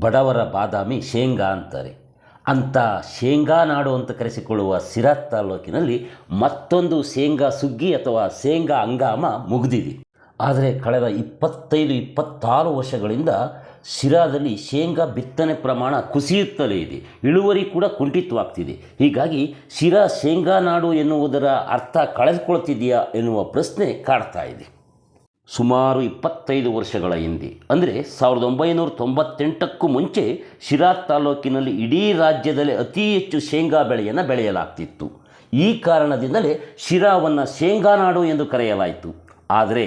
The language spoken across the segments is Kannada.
ಬಡವರ ಬಾದಾಮಿ ಶೇಂಗಾ ಅಂತಾರೆ. ಅಂಥ ಶೇಂಗಾ ನಾಡು ಅಂತ ಕರೆಸಿಕೊಳ್ಳುವ ಸಿರಾತ್ ತಾಲೂಕಿನಲ್ಲಿ ಮತ್ತೊಂದು ಶೇಂಗಾ ಸುಗ್ಗಿ ಅಥವಾ ಶೇಂಗಾ ಅಂಗಾಮ ಮುಗಿದಿದೆ. ಆದರೆ ಕಳೆದ ಇಪ್ಪತ್ತೈದು, ಇಪ್ಪತ್ತಾರು ವರ್ಷಗಳಿಂದ ಶಿರಾದಲ್ಲಿ ಶೇಂಗಾ ಬಿತ್ತನೆ ಪ್ರಮಾಣ ಕುಸಿಯುತ್ತಲೇ ಇದೆ. ಇಳುವರಿ ಕೂಡ ಕುಂಠಿತವಾಗ್ತಿದೆ. ಹೀಗಾಗಿ ಶಿರಾ ಶೇಂಗಾ ನಾಡು ಎನ್ನುವುದರ ಅರ್ಥ ಕಳೆದುಕೊಳ್ತಿದೆಯಾ ಎನ್ನುವ ಪ್ರಶ್ನೆ ಕಾಡ್ತಾ ಇದೆ. ಸುಮಾರು ಇಪ್ಪತ್ತೈದು ವರ್ಷಗಳ ಹಿಂದೆ. ಅಂದರೆ ಸಾವಿರದ ಒಂಬೈನೂರ ತೊಂಬತ್ತೆಂಟಕ್ಕೂ ಮುಂಚೆ ಶಿರಾ ತಾಲೂಕಿನಲ್ಲಿ ಇಡೀ ರಾಜ್ಯದಲ್ಲಿ ಅತಿ ಹೆಚ್ಚು ಶೇಂಗಾ ಬೆಳೆಯನ್ನು ಬೆಳೆಯಲಾಗ್ತಿತ್ತು. ಈ ಕಾರಣದಿಂದಲೇ ಶಿರಾವನ್ನು ಶೇಂಗಾನಾಡು ಎಂದು ಕರೆಯಲಾಯಿತು. ಆದರೆ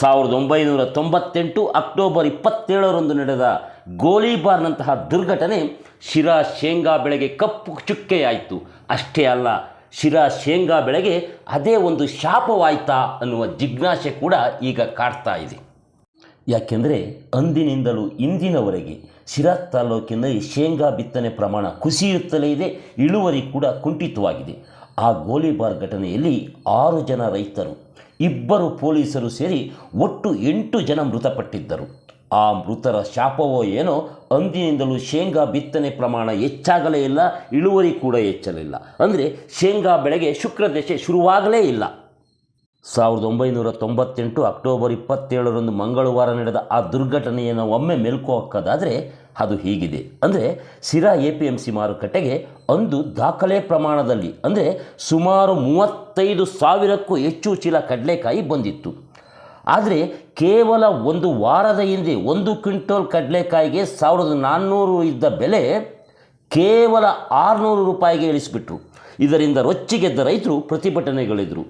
ಸಾವಿರದ ಒಂಬೈನೂರ ತೊಂಬತ್ತೆಂಟು ಅಕ್ಟೋಬರ್ ಇಪ್ಪತ್ತೇಳರಂದು ನಡೆದ ಗೋಲಿಬಾರ್ನಂತಹ ದುರ್ಘಟನೆ ಶಿರಾ ಶೇಂಗಾ ಬೆಳೆಗೆ ಕಪ್ಪು ಚುಕ್ಕೆಯಾಯಿತು. ಅಷ್ಟೇ ಅಲ್ಲ ಶಿರಾ ಶೇಂಗಾ ಬೆಳೆಗೆ ಅದೇ ಒಂದು ಶಾಪವಾಯ್ತಾ ಅನ್ನುವ ಜಿಜ್ಞಾಸೆ ಕೂಡ ಈಗ ಕಾಡ್ತಾ ಇದೆ. ಯಾಕೆಂದರೆ ಅಂದಿನಿಂದಲೂ ಇಂದಿನವರೆಗೆ ಶಿರಾ ತಾಲೂಕಿನಲ್ಲಿ ಶೇಂಗಾ ಬಿತ್ತನೆ ಪ್ರಮಾಣ ಕುಸಿಯುತ್ತಲೇ ಇದೆ, ಇಳುವರಿ ಕೂಡ ಕುಂಠಿತವಾಗಿದೆ. ಆ ಗೋಲಿಬಾರ್ ಘಟನೆಯಲ್ಲಿ ಆರು ಜನ ರೈತರು, ಇಬ್ಬರು ಪೊಲೀಸರು ಸೇರಿ ಒಟ್ಟು ಎಂಟು ಜನ ಮೃತಪಟ್ಟಿದ್ದರು. ಆ ಮೃತರ ಶಾಪವೋ ಏನೋ, ಅಂದಿನಿಂದಲೂ ಶೇಂಗಾ ಬಿತ್ತನೆ ಪ್ರಮಾಣ ಹೆಚ್ಚಾಗಲೇ ಇಲ್ಲ, ಇಳುವರಿ ಕೂಡ ಹೆಚ್ಚಲಿಲ್ಲ. ಅಂದರೆ ಶೇಂಗಾ ಬೆಳೆಗೆ ಶುಕ್ರದಶೆ ಶುರುವಾಗಲೇ ಇಲ್ಲ. ಸಾವಿರದ ಒಂಬೈನೂರ ತೊಂಬತ್ತೆಂಟು ಅಕ್ಟೋಬರ್ ಇಪ್ಪತ್ತೇಳರಂದು ಮಂಗಳವಾರ ನಡೆದ ಆ ದುರ್ಘಟನೆಯನ್ನು ಒಮ್ಮೆ ಮೆಲುಕು ಹಾಕೋದಾದರೆ ಅದು ಹೀಗಿದೆ. ಅಂದರೆ Sira A P M C ಮಾರುಕಟ್ಟೆಗೆ ಅಂದು ದಾಖಲೆ ಪ್ರಮಾಣದಲ್ಲಿ, ಅಂದರೆ ಸುಮಾರು ಮೂವತ್ತೈದು ಸಾವಿರಕ್ಕೂ ಹೆಚ್ಚು ಚೀಲ ಕಡಲೆಕಾಯಿ ಬಂದಿತ್ತು. ಆದರೆ ಕೇವಲ ಒಂದು ವಾರದ ಹಿಂದೆ ಒಂದು ಕ್ವಿಂಟೋಲ್ ಕಡಲೆಕಾಯಿಗೆ ಸಾವಿರದ ನಾನ್ನೂರು ಇದ್ದ ಬೆಲೆ ಕೇವಲ ಆರುನೂರು ರೂಪಾಯಿಗೆ ಇಳಿಸಿಬಿಟ್ರು. ಇದರಿಂದ ರೊಚ್ಚಿಗೆದ್ದ ರೈತರು ಪ್ರತಿಭಟನೆಗಳಿದ್ರು.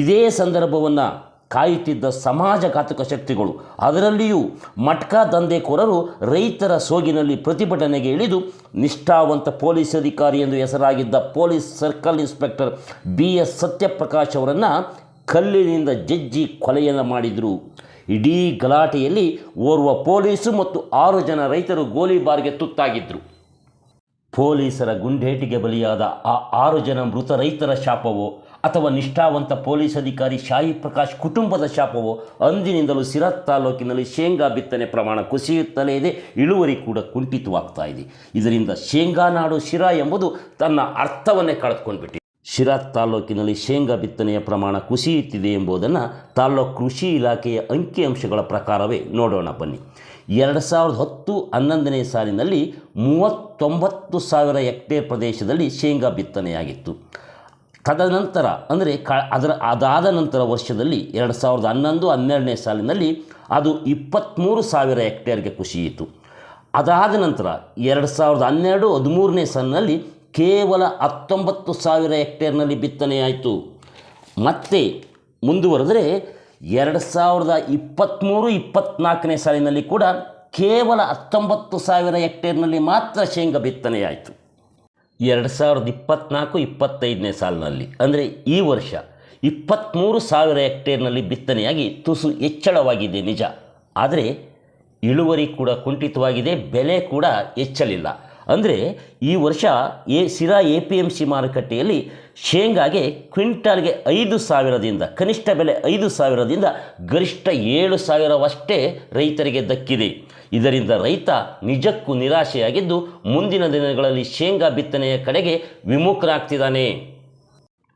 ಇದೇ ಸಂದರ್ಭವನ್ನು ಕಾಯುತ್ತಿದ್ದ ಸಮಾಜಘಾತಕ ಶಕ್ತಿಗಳು, ಅದರಲ್ಲಿಯೂ ಮಟ್ಕಾ ದಂಧೆಕೋರರು ರೈತರ ಸೋಗಿನಲ್ಲಿ ಪ್ರತಿಭಟನೆಗೆ ಇಳಿದು ನಿಷ್ಠಾವಂತ ಪೊಲೀಸ್ ಅಧಿಕಾರಿ ಎಂದು ಹೆಸರಾಗಿದ್ದ police circle inspector B S Satyaprakash ಅವರನ್ನು ಕಲ್ಲಿನಿಂದ ಜಜ್ಜಿ ಕೊಲೆಯನ್ನು ಮಾಡಿದರು. ಇಡೀ ಗಲಾಟೆಯಲ್ಲಿ ಓರ್ವ ಪೊಲೀಸು ಮತ್ತು ಆರು ಜನ ರೈತರು ಗೋಲಿಬಾರ್ಗೆ ತುತ್ತಾಗಿದ್ದರು ಪೊಲೀಸರ ಗುಂಡೇಟಿಗೆ ಬಲಿಯಾದ ಆ ಆರು ಜನ ಮೃತ ರೈತರ ಶಾಪವೋ ಅಥವಾ ನಿಷ್ಠಾವಂತ ಪೊಲೀಸ್ ಅಧಿಕಾರಿ ಶಾಹಿ ಪ್ರಕಾಶ್ ಕುಟುಂಬದ ಶಾಪವೋ ಅಂದಿನಿಂದಲೂ ಸಿರತ್ ತಾಲೂಕಿನಲ್ಲಿ ಶೇಂಗಾ ಬಿತ್ತನೆ ಪ್ರಮಾಣ ಕುಸಿಯುತ್ತಲೇ ಇದೆ, ಇಳುವರಿ ಕೂಡ ಕುಂಠಿತವಾಗ್ತಾ ಇದೆ. ಇದರಿಂದ ಶೇಂಗಾ ನಾಡು ಶಿರಾ ಎಂಬುದು ತನ್ನ ಅರ್ಥವನ್ನೇ ಕಳೆದುಕೊಂಡ್ಬಿಟ್ಟಿದೆ. ಶಿರಾ ತಾಲೂಕಿನಲ್ಲಿ ಶೇಂಗಾ ಬಿತ್ತನೆಯ ಪ್ರಮಾಣ ಕುಸಿಯುತ್ತಿದೆ ಎಂಬುದನ್ನು ತಾಲ್ಲೂಕು ಕೃಷಿ ಇಲಾಖೆಯ ಅಂಕಿಅಂಶಗಳ ಪ್ರಕಾರವೇ ನೋಡೋಣ ಬನ್ನಿ. ಎರಡು ಸಾವಿರದ ಹತ್ತು ಹನ್ನೊಂದನೇ ಸಾಲಿನಲ್ಲಿ ಮೂವತ್ತೊಂಬತ್ತು ಸಾವಿರ ಹೆಕ್ಟೇರ್ ಪ್ರದೇಶದಲ್ಲಿ ಶೇಂಗಾ ಬಿತ್ತನೆಯಾಗಿತ್ತು. ತದನಂತರ ಅಂದರೆ ಕ, ಅದರ ಅದಾದ ನಂತರ ವರ್ಷದಲ್ಲಿ ಎರಡು ಸಾವಿರದ ಹನ್ನೊಂದು ಹನ್ನೆರಡನೇ ಸಾಲಿನಲ್ಲಿ ಅದು ಇಪ್ಪತ್ತ್ಮೂರು ಸಾವಿರ ಹೆಕ್ಟೇರ್ಗೆ ಕುಸಿಯಿತು. ಅದಾದ ನಂತರ ಎರಡು ಸಾವಿರದ ಹನ್ನೆರಡು ಹದಿಮೂರನೇ ಸಾಲಿನಲ್ಲಿ ಕೇವಲ ಹತ್ತೊಂಬತ್ತು ಸಾವಿರ ಹೆಕ್ಟೇರ್ನಲ್ಲಿ ಬಿತ್ತನೆಯಾಯಿತು ಮತ್ತೆ ಮುಂದುವರೆದರೆ ಎರಡು ಸಾವಿರದ ಇಪ್ಪತ್ತ್ಮೂರು ಇಪ್ಪತ್ತ್ನಾಲ್ಕನೇ ಸಾಲಿನಲ್ಲಿ ಕೂಡ ಕೇವಲ ಹತ್ತೊಂಬತ್ತು ಸಾವಿರ ಹೆಕ್ಟೇರ್ನಲ್ಲಿ ಮಾತ್ರ ಶೇಂಗಾ ಬಿತ್ತನೆಯಾಯಿತು ಎರಡು ಸಾವಿರದ ಇಪ್ಪತ್ತ್ನಾಲ್ಕು ಇಪ್ಪತ್ತೈದನೇ ಸಾಲಿನಲ್ಲಿ. ಅಂದರೆ ಈ ವರ್ಷ ಇಪ್ಪತ್ತ್ಮೂರು ಸಾವಿರ ಹೆಕ್ಟೇರ್ನಲ್ಲಿ ಬಿತ್ತನೆಯಾಗಿ ತುಸು ಹೆಚ್ಚಳವಾಗಿದೆ ನಿಜ. ಆದರೆ ಇಳುವರಿ ಕೂಡ ಕುಂಠಿತವಾಗಿದೆ, ಬೆಲೆ ಕೂಡ ಹೆಚ್ಚಲಿಲ್ಲ. ಅಂದರೆ ಈ ವರ್ಷ A Sira A P M C ಮಾರುಕಟ್ಟೆಯಲ್ಲಿ ಶೇಂಗಾಗೆ ಕ್ವಿಂಟಾಲ್ಗೆ ಐದು ಸಾವಿರದಿಂದ, ಕನಿಷ್ಠ ಬೆಲೆ ಐದು ಸಾವಿರದಿಂದ ಗರಿಷ್ಠ ಏಳು ಸಾವಿರವಷ್ಟೇ ರೈತರಿಗೆ ದಕ್ಕಿದೆ. ಇದರಿಂದ ರೈತ ನಿಜಕ್ಕೂ ನಿರಾಶೆಯಾಗಿದ್ದು ಮುಂದಿನ ದಿನಗಳಲ್ಲಿ ಶೇಂಗಾ ಬಿತ್ತನೆಯ ಕಡೆಗೆ ವಿಮುಖನಾಗ್ತಿದ್ದಾನೆ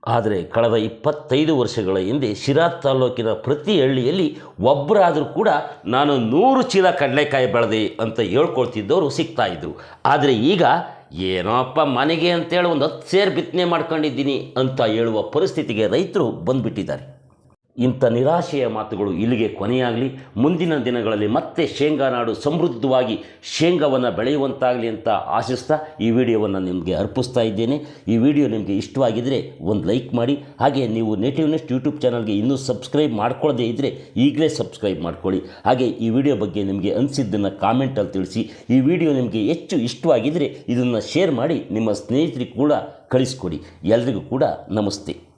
ಆದರೆ ಕಳೆದ ಇಪ್ಪತ್ತೈದು ವರ್ಷಗಳ ಹಿಂದೆ ಶಿರಾ ತಾಲೂಕಿನ ಪ್ರತಿ ಹಳ್ಳಿಯಲ್ಲಿ ಒಬ್ಬರಾದರೂ ಕೂಡ ನಾನು ನೂರು ಚೀಲ ಕಡಲೆಕಾಯಿ ಬೆಳೆದೆ ಅಂತ ಹೇಳ್ಕೊಳ್ತಿದ್ದವರು ಸಿಗ್ತಾ ಇದ್ದರು ಆದರೆ ಈಗ ಏನೋಪ್ಪ ಮನೆಗೆ ಅಂತೇಳಿ ಒಂದು ಹತ್ತು ಸೇರು ಬಿತ್ತನೆ ಮಾಡ್ಕೊಂಡಿದ್ದೀನಿ ಅಂತ ಹೇಳುವ ಪರಿಸ್ಥಿತಿಗೆ ರೈತರು ಬಂದುಬಿಟ್ಟಿದ್ದಾರೆ. ಇಂಥ ನಿರಾಶೆಯ ಮಾತುಗಳು ಇಲ್ಲಿಗೆ ಕೊನೆಯಾಗಲಿ. ಮುಂದಿನ ದಿನಗಳಲ್ಲಿ ಮತ್ತೆ ಶೇಂಗಾ ನಾಡು ಸಮೃದ್ಧವಾಗಿ ಶೇಂಗಾವನ್ನು ಬೆಳೆಯುವಂತಾಗಲಿ ಅಂತ ಆಶಿಸ್ತಾ ಈ ವಿಡಿಯೋವನ್ನು ನಿಮಗೆ ಅರ್ಪಿಸ್ತಾ ಇದ್ದೇನೆ. ಈ ವಿಡಿಯೋ ನಿಮಗೆ ಇಷ್ಟವಾಗಿದ್ದರೆ ಒಂದು ಲೈಕ್ ಮಾಡಿ. ಹಾಗೆ ನೀವು ನೇಟಿವ್ ನೆಸ್ಟ್ ಯೂಟ್ಯೂಬ್ ಚಾನಲ್ಗೆ ಇನ್ನೂ ಸಬ್ಸ್ಕ್ರೈಬ್ ಮಾಡ್ಕೊಳ್ಳದೇ ಇದ್ದರೆ ಈಗಲೇ ಸಬ್ಸ್ಕ್ರೈಬ್ ಮಾಡ್ಕೊಳ್ಳಿ. ಹಾಗೆ ಈ ವಿಡಿಯೋ ಬಗ್ಗೆ ನಿಮಗೆ ಅನಿಸಿದ್ದನ್ನು ಕಾಮೆಂಟಲ್ಲಿ ತಿಳಿಸಿ. ಈ ವಿಡಿಯೋ ನಿಮಗೆ ಹೆಚ್ಚು ಇಷ್ಟವಾಗಿದ್ದರೆ ಇದನ್ನು ಶೇರ್ ಮಾಡಿ. ನಿಮ್ಮ ಸ್ನೇಹಿತರಿಗೆ ಕೂಡ ಕಳಿಸ್ಕೊಡಿ. ಎಲ್ರಿಗೂ ಕೂಡ ನಮಸ್ತೆ.